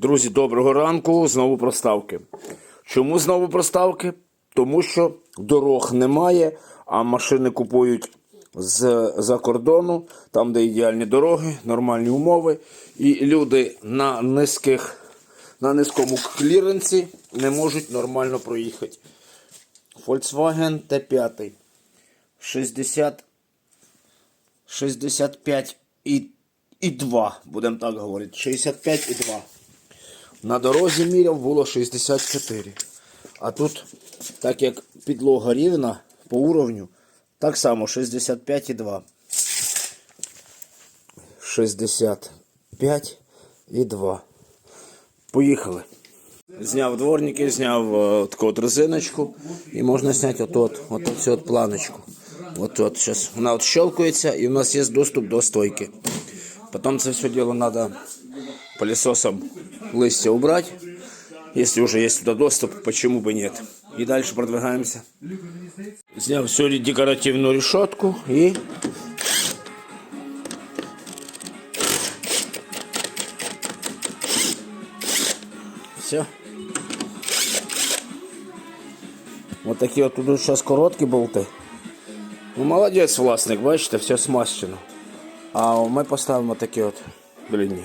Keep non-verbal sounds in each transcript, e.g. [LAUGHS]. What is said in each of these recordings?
Друзі, доброго ранку. Знову проставки. Чому знову проставки? Тому що дорог немає, а машини купують з-за кордону, там, де ідеальні дороги, нормальні умови. І люди на низьких, на низькому кліренсі не можуть нормально проїхати. Volkswagen T5. 60 65 і, і 2, будемо так говорити. 65 і 2. На дорозі міряв було 64. А тут, так як підлога рівна по уровню, так само 65 і 2. 65 і 2. Поїхали. Зняв дворники, зняв е, таку от резиночку і можна зняти от от, от, от планочку. От от зараз вона от щелкається і у нас є доступ до стойки. Потім це все дело надо пылесосом листья убрать. Если уже есть туда доступ, почему бы нет. И дальше продвигаемся. Снял всю декоративную решетку и все. Вот такі от тут зараз короткі болти. Ну, молодець власник, бачите, все смащено. А ми поставимо такі от длинні.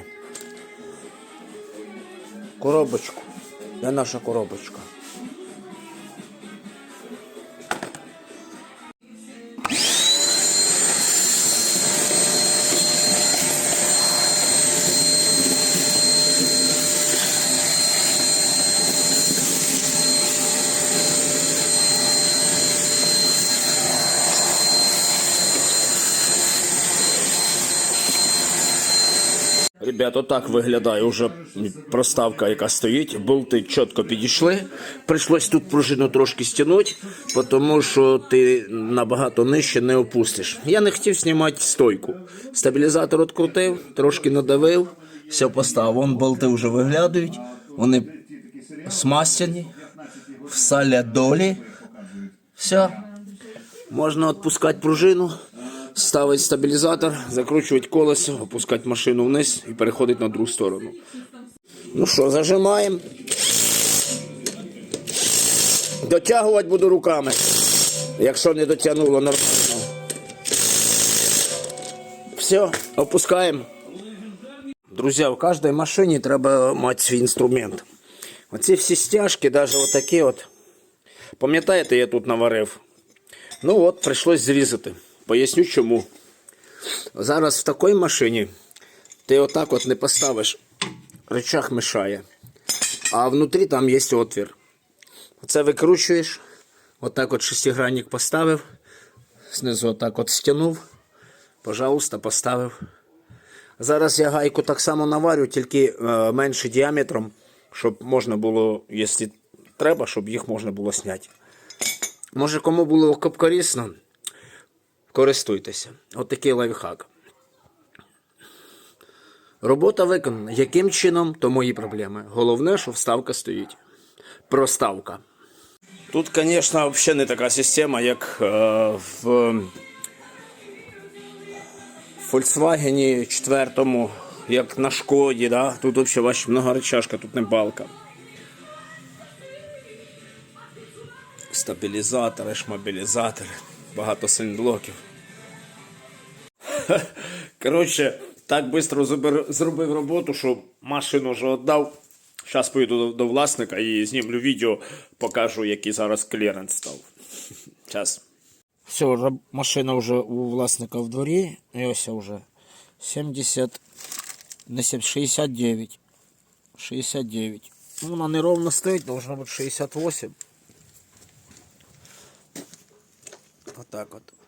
Коробочку. Де наша коробочка? Ребят, отак виглядає вже проставка, яка стоїть. Болти чітко підійшли. Прийшлось тут пружину трошки стягнути, тому що ти набагато нижче не опустиш. Я не хотів знімати стойку. Стабілізатор відкрутив, трошки надавив, все поставив. Вон болти вже виглядають, вони смастяні, в саля долі. Все. Можна відпускати пружину, ставити стабілізатор, закручувати колесо, опускати машину вниз і переходити на другу сторону. Ну що, зажимаємо. Дотягувати буду руками. Якщо не дотягнуло нормально. Все, опускаємо. Друзі, в кожній машині треба мати свій інструмент. Оці всі стяжки, навіть отакі от. Пам'ятаєте, я тут наварив? Ну от, прийшлось зрізати. Поясню чому. Зараз в такій машині ти отак от не поставиш, рычаг мешає. А внутрі там є отвір. Оце викручуєш, отак от шестигранник поставив, знизу отак от стягнув, пожалуйста, поставив. Зараз я гайку так само наварю, тільки е, менше діаметром, щоб можна було, якщо треба, щоб їх можна було зняти. Може, кому було корисно, користуйтеся. От такий лайфхак. Робота виконана. Яким чином, то мої проблеми. Головне, що вставка стоїть. Проставка. Тут, звісно, взагалі не така система, як е, в Volkswagen 4, як на Шкоді. Да? Тут взагалі ваша многорычажка, тут не балка. Стабілізатори, шмобілізатори, багато синблоків. Коротше, так швидко зробив, роботу, що машину вже віддав. Зараз поїду до, власника і знімлю відео, покажу, який зараз кліренс став. [LAUGHS] Час. Все, машина вже у власника в дворі. І ось вже 70, не 70, 69. 69. Ну, вона не ровно стоїть, должно бути 68. Отак от.